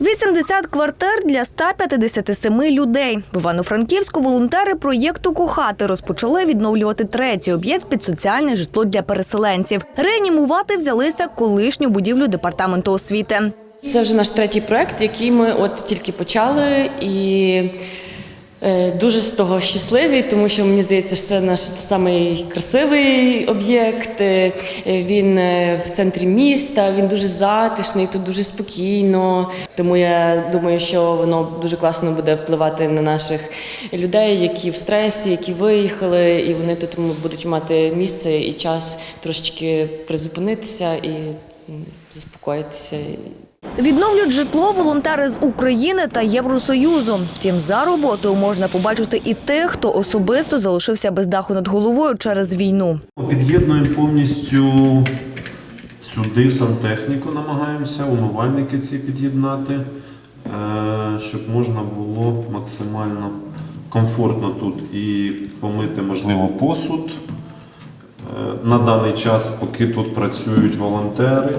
80 квартир для 157 людей. В Івано-Франківську волонтери проєкту Кохати розпочали відновлювати третій об'єкт під соціальне житло для переселенців. Реанімувати взялися колишню будівлю департаменту освіти. Це вже наш третій проект, який ми от тільки почали, і дуже з того щасливі, тому що мені здається, що це наш самий красивий об'єкт. Е, Він е, в центрі міста, він дуже затишний, тут дуже спокійно. Тому я думаю, що воно дуже класно буде впливати на наших людей, які в стресі, які виїхали, і вони тут будуть мати місце і час трошечки призупинитися і заспокоїтися. Відновлюють житло волонтери з України та Євросоюзу. Втім, за роботою можна побачити і тих, хто особисто залишився без даху над головою через війну. Під'єднуємо повністю сюди сантехніку, намагаємося, умивальники ці під'єднати, е, щоб можна було максимально комфортно тут і помити, можливо, посуд е, на даний час, поки тут працюють волонтери.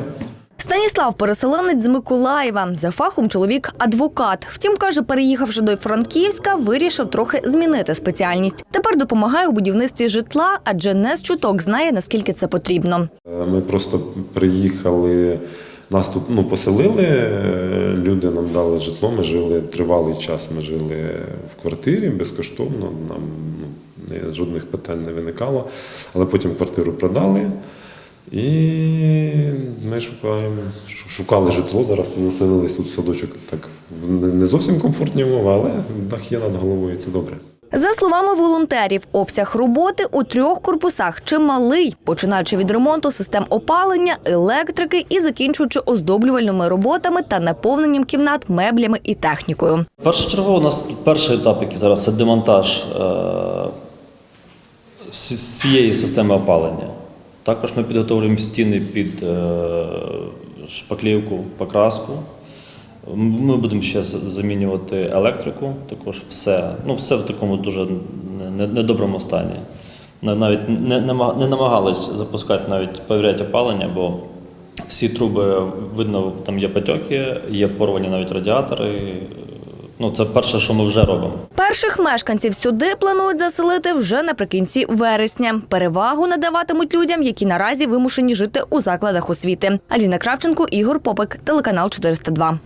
Станіслав переселенець з Миколаєва. За фахом чоловік адвокат. Втім, каже, переїхавши до Франківська, вирішив трохи змінити спеціальність. Тепер допомагає у будівництві житла, адже не з чуток знає, наскільки це потрібно. Е, Ми просто приїхали, нас тут ну, поселили, е, люди нам дали житло, ми жили тривалий час, ми жили в квартирі безкоштовно, нам ну, жодних питань не виникало. Але потім квартиру продали. І ми шукаємо, шукали житло, зараз заселились тут в садочок так в не- зовсім комфортні умови, але дах є над головою, це добре. За словами волонтерів, обсяг роботи у трьох корпусах чималий, починаючи від ремонту систем опалення, електрики і закінчуючи оздоблювальними роботами та наповненням кімнат меблями і технікою. Першочергово у нас перший етап, який зараз це демонтаж е, всієї системи опалення. Також ми підготовлюємо стіни під е, шпаклівку, покраску. Ми будемо ще замінювати електрику, також все. Ну, все в такому дуже не- не- недоброму стані. Навіть не, не намагались запускати навіть перевіряти опалення, бо всі труби видно, там є потьоки, є порвані навіть радіатори. Ну, це перше, що ми вже робимо. Перших мешканців сюди планують заселити вже наприкінці вересня. Перевагу надаватимуть людям, які наразі вимушені жити у закладах освіти. Аліна Кравченко, Ігор Попик, телеканал 402.